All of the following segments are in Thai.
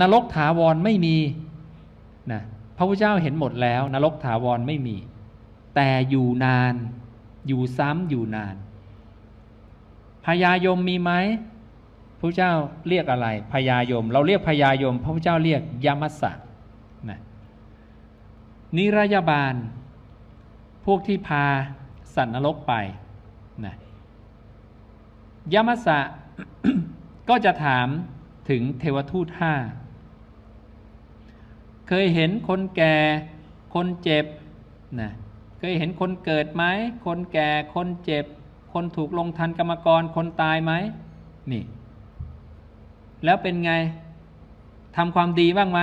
นรกถาวรไม่มีนะพระพุทธเจ้าเห็นหมดแล้ว นรกถาวรไม่มี แต่อยู่นาน อยู่ซ้ำอยู่นานพญายมมีไหมพระเจ้าเรียกอะไรพญายม เราเรียกพญายม พระพุทธเจ้าเรียกยมัสสะนะนิรยาบาล พวกที่พาสัตว์นรกไปนะยมัสสะก็จะถามถึงเทวทูตห้า เคยเห็นคนแก่ คนเจ็บนะเคยเห็นคนเกิดไหม คนแก่ คนเจ็บ คนถูกลงทันกรรมกร คนตายไหมนี่ แล้วเป็นไงทำความดีบ้างไหม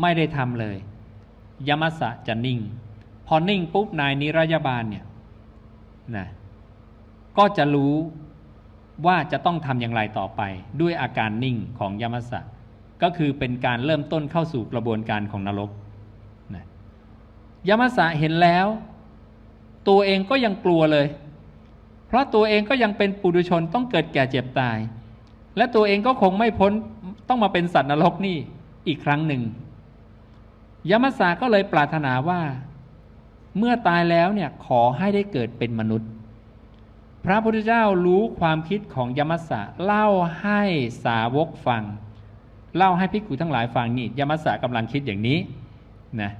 ไม่ได้ทำเลย ยมัสะจะนิ่ง พอนิ่งปุ๊บนายนิรยาบาลเนี่ยนะก็จะรู้ว่าจะต้องทำอย่างไรต่อไป ด้วยอาการนิ่งของยมัสะ ก็คือเป็นการเริ่มต้นเข้าสู่กระบวนการของนรกนะยมัสสะเห็นแล้ว ตัวเองก็ยังกลัวเลย เพราะตัวเองก็ยังเป็นปุถุชนต้องเกิดแก่เจ็บตาย และตัวเองก็คงไม่พ้นต้องมาเป็นสัตว์นรกนี่อีกครั้งหนึ่ง ยมัสสะก็เลยปรารถนาว่า เมื่อตายแล้วเนี่ยขอให้ได้เกิดเป็นมนุษย์พระพุทธเจ้ารู้ความคิดของยมัสสะเล่าให้สาวกฟัง เล่าให้ภิกขุทั้งหลายฟังนี่ยมัสสะกำลังคิดอย่างนี้นะ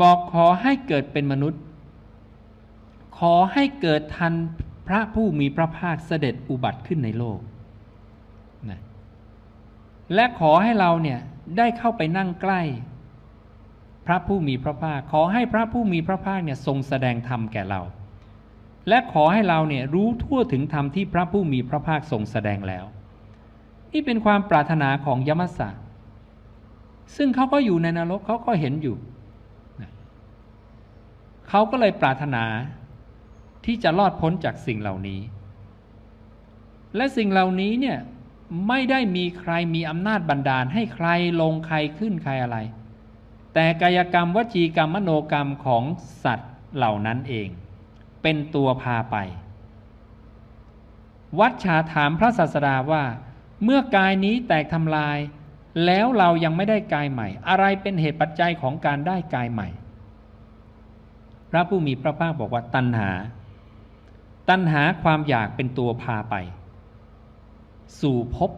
บอกขอให้เกิดเป็นมนุษย์ ขอให้เกิดทันพระผู้มีพระภาคเสด็จอุบัติขึ้นในโลกนะและขอให้เราเนี่ยได้เข้าไปนั่งใกล้ พระผู้มีพระภาค ขอให้พระผู้มีพระภาคเนี่ยทรงแสดงธรรมแก่เรา และขอให้เราเนี่ยรู้ทั่วถึงธรรมที่พระผู้มีพระภาคทรงแสดงแล้ว นี่เป็นความปรารถนาของยมัสสะซึ่งเขาก็อยู่ในนรกเขาก็เห็นอยู่เขาก็เลยปรารถนาที่จะรอดพ้นจากสิ่งเหล่านี้ และสิ่งเหล่านี้เนี่ยไม่ได้มีใครมีอำนาจบันดาลให้ใครลงใครขึ้นใครอะไร แต่กายกรรมวจีกรรมมโนกรรมของสัตว์เหล่านั้นเอง เป็นตัวพาไป วัดชาถามพระศาสดาว่า เมื่อกายนี้แตกทำลาย แล้วเรายังไม่ได้กายใหม่ อะไรเป็นเหตุปัจจัยของการได้กายใหม่ พระผู้มีพระภาคบอกว่าตัณหา ตัณหาความอยากเป็นตัวพาไป สู่ภพ